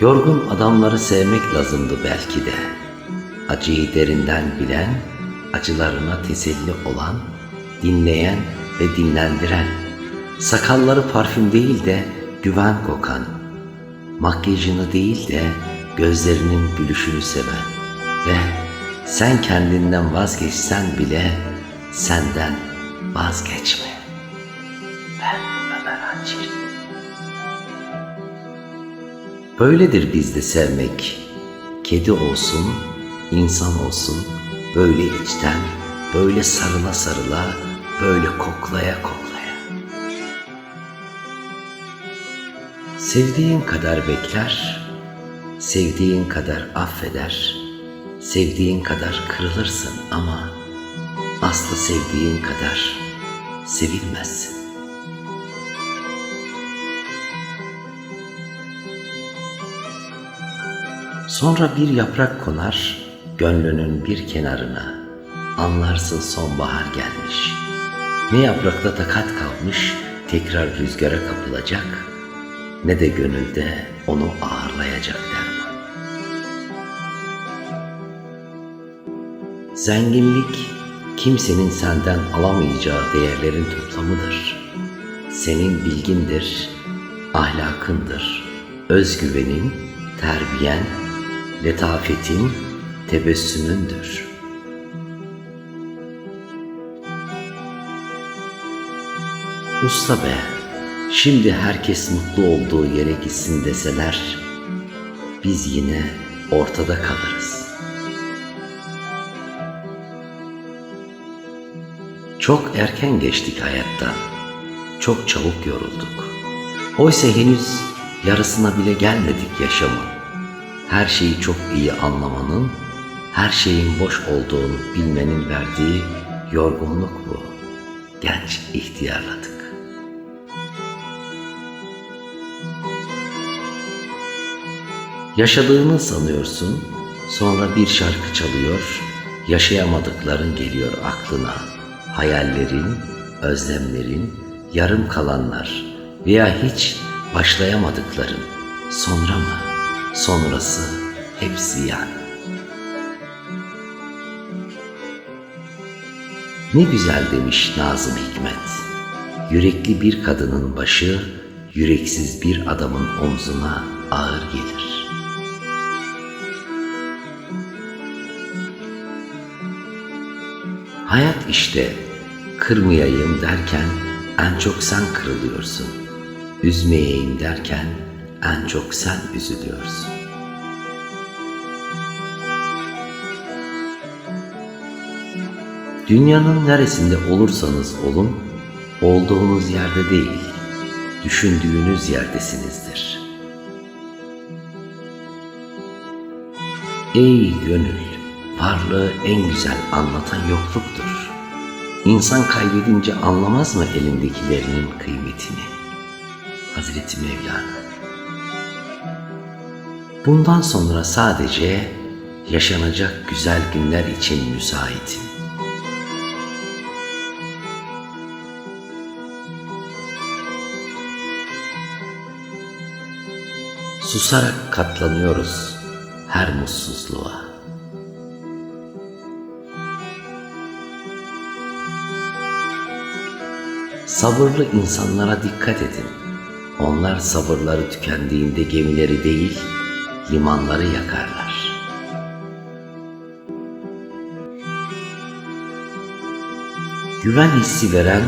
Yorgun adamları sevmek lazımdı belki de. Acıyı derinden bilen, acılarına teselli olan, dinleyen ve dinlendiren, sakalları parfüm değil de güven kokan, makyajını değil de gözlerinin gülüşünü seven ve sen kendinden vazgeçsen bile senden vazgeçme. Böyledir bizde sevmek. Kedi olsun, insan olsun, böyle içten, böyle sarıla sarıla, böyle koklaya koklaya. Sevdiğin kadar bekler, sevdiğin kadar affeder, sevdiğin kadar kırılırsın ama asla sevdiğin kadar sevilmezsin. Sonra bir yaprak konar gönlünün bir kenarına. Anlarsın sonbahar gelmiş. Ne yaprakta takat kalmış tekrar rüzgara kapılacak ne de gönülde onu ağırlayacak derman. Zenginlik kimsenin senden alamayacağı değerlerin toplamıdır. Senin bilgindir, ahlakındır, özgüvenin, terbiyen, letafetin, tebessümündür. Usta be, şimdi herkes mutlu olduğu yere gitsin deseler, biz yine ortada kalırız. Çok erken geçtik hayattan, çok çabuk yorulduk. Oysa henüz yarısına bile gelmedik yaşamın. Her şeyi çok iyi anlamanın, her şeyin boş olduğunu bilmenin verdiği yorgunluk bu. Genç ihtiyarladık. Yaşadığını sanıyorsun, sonra bir şarkı çalıyor, yaşayamadıkların geliyor aklına. Hayallerin, özlemlerin, yarım kalanlar veya hiç başlayamadıkların. Sonra mı? Sonrası hep ziyan. Ne güzel demiş Nazım Hikmet. Yürekli bir kadının başı, yüreksiz bir adamın omzuna ağır gelir. Hayat işte kırmayayım derken en çok sen kırılıyorsun. Üzmeyeyim derken en çok sen üzülüyorsun. Dünyanın neresinde olursanız olun, olduğunuz yerde değil, düşündüğünüz yerdesinizdir. Ey gönül, varlığı en güzel anlatan yokluktur. İnsan kaybedince anlamaz mı elindekilerinin kıymetini? Hazreti Mevlana. Bundan sonra sadece yaşanacak güzel günler için müsaitim. Susarak katlanıyoruz her mutsuzluğa. Sabırlı insanlara dikkat edin. Onlar sabırları tükendiğinde gemileri değil, limanları yakarlar. Güven hissi veren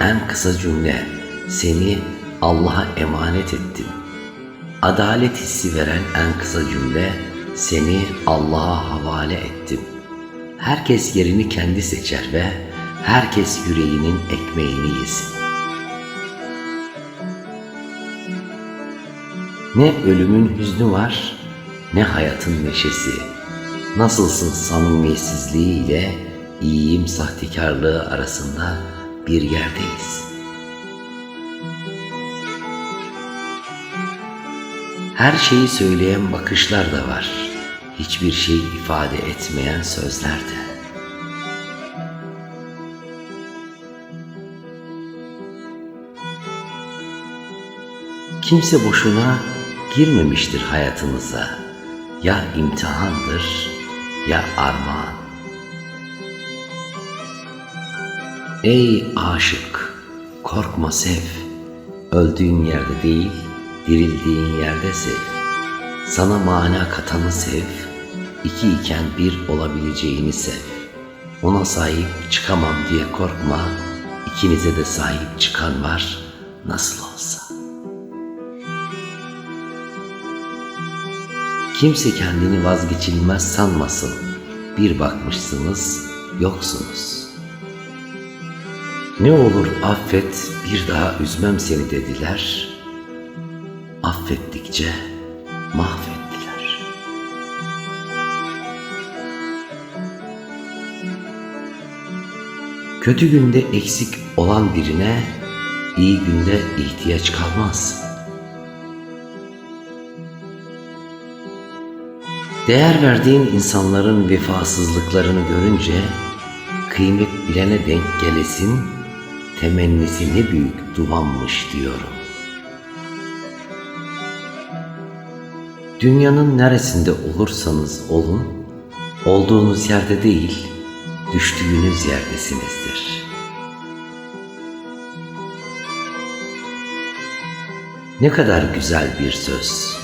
en kısa cümle seni Allah'a emanet ettim. Adalet hissi veren en kısa cümle seni Allah'a havale ettim. Herkes yerini kendi seçer ve herkes yüreğinin ekmeğini yesin. Ne ölümün hüznü var, ne hayatın neşesi. Nasılsın samimiyetsizliği ile iyiyim sahtekarlığı arasında bir yerdeyiz. Her şeyi söyleyen bakışlar da var. Hiçbir şey ifade etmeyen sözler de. Kimse boşuna girmemiştir hayatınıza. Ya imtihandır ya armağan. Ey aşık, korkma sev. Öldüğün yerde değil, dirildiğin yerde sev. Sana mana katanı sev, iki iken bir olabileceğini sev. Ona sahip çıkamam diye korkma, ikinize de sahip çıkan var nasıl olsa. Kimse kendini vazgeçilmez sanmasın. Bir bakmışsınız, yoksunuz. Ne olur affet, bir daha üzmem seni dediler. Affettikçe mahvettiler. Kötü günde eksik olan birine iyi günde ihtiyaç kalmaz. Değer verdiğin insanların vefasızlıklarını görünce kıymet bilene denk gelesin temennisi ne büyük dumanmış diyorum. Dünyanın neresinde olursanız olun, olduğunuz yerde değil, düştüğünüz yerdesinizdir. Ne kadar güzel bir söz.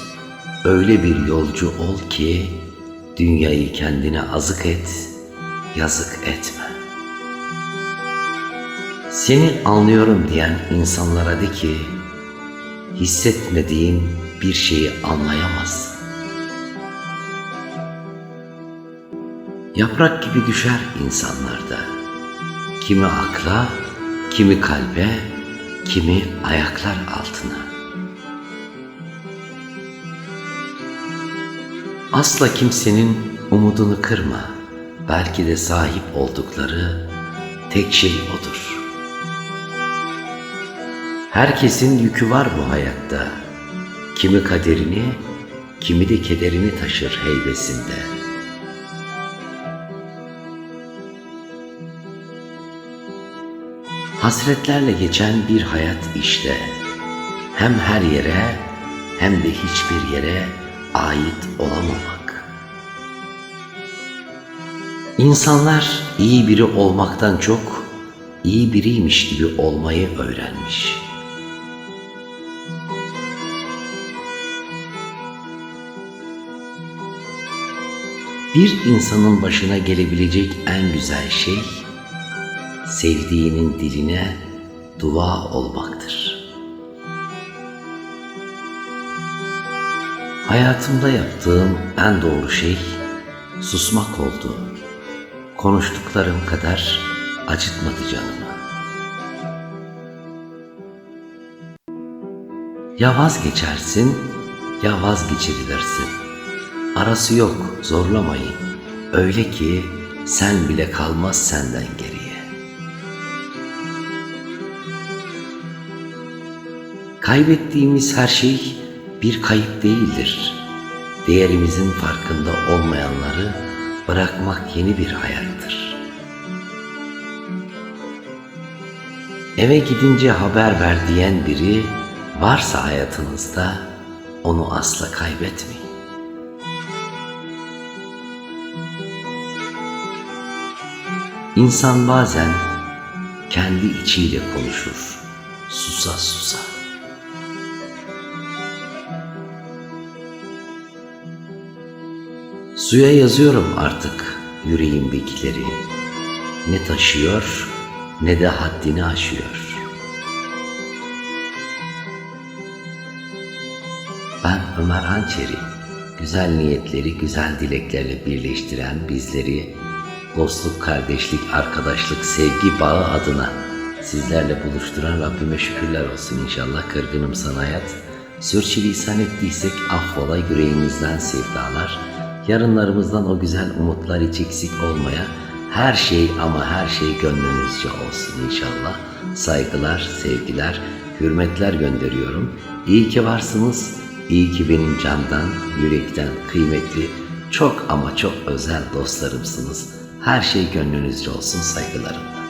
Öyle bir yolcu ol ki dünyayı kendine azık et, yazık etme. Seni anlıyorum diyen insanlara de ki hissetmediğin bir şeyi anlayamazsın. Yaprak gibi düşer insanlarda. Kimi akla, kimi kalbe, kimi ayaklar altına. Asla kimsenin umudunu kırma. Belki de sahip oldukları tek şey odur. Herkesin yükü var bu hayatta. Kimi kaderini, kimi de kederini taşır heybesinde. Hasretlerle geçen bir hayat işte. Hem her yere hem de hiçbir yere ait olamamak. İnsanlar iyi biri olmaktan çok iyi biriymiş gibi olmayı öğrenmiş. Bir insanın başına gelebilecek en güzel şey sevdiğinin diline dua olmaktır. Hayatımda yaptığım en doğru şey susmak oldu. Konuştuklarım kadar acıtmadı canımı. Ya vazgeçersin ya vazgeçirilirsin. Arası yok zorlamayın. Öyle ki sen bile kalmaz senden geriye. Kaybettiğimiz her şey bir kayıp değildir. Değerimizin farkında olmayanları bırakmak yeni bir hayattır. Eve gidince haber ver diyen biri varsa hayatınızda onu asla kaybetmeyin. İnsan bazen kendi içiyle konuşur, susa susa. Suya yazıyorum artık yüreğimdekileri. Ne taşıyor ne de haddini aşıyor. Ben Ömer Hançeri, güzel niyetleri güzel dileklerle birleştiren bizleri dostluk, kardeşlik, arkadaşlık, sevgi bağı adına sizlerle buluşturan Rabbime şükürler olsun inşallah. Kırgınım sana hayat. Sürçülisan ettiysek affola yüreğimizden sevdalar. Yarınlarımızdan o güzel umutlar hiç eksik olmaya her şey ama her şey gönlünüzce olsun inşallah. Saygılar, sevgiler, hürmetler gönderiyorum. İyi ki varsınız. İyi ki benim candan, yürekten kıymetli, çok ama çok özel dostlarımsınız. Her şey gönlünüzce olsun saygılarım.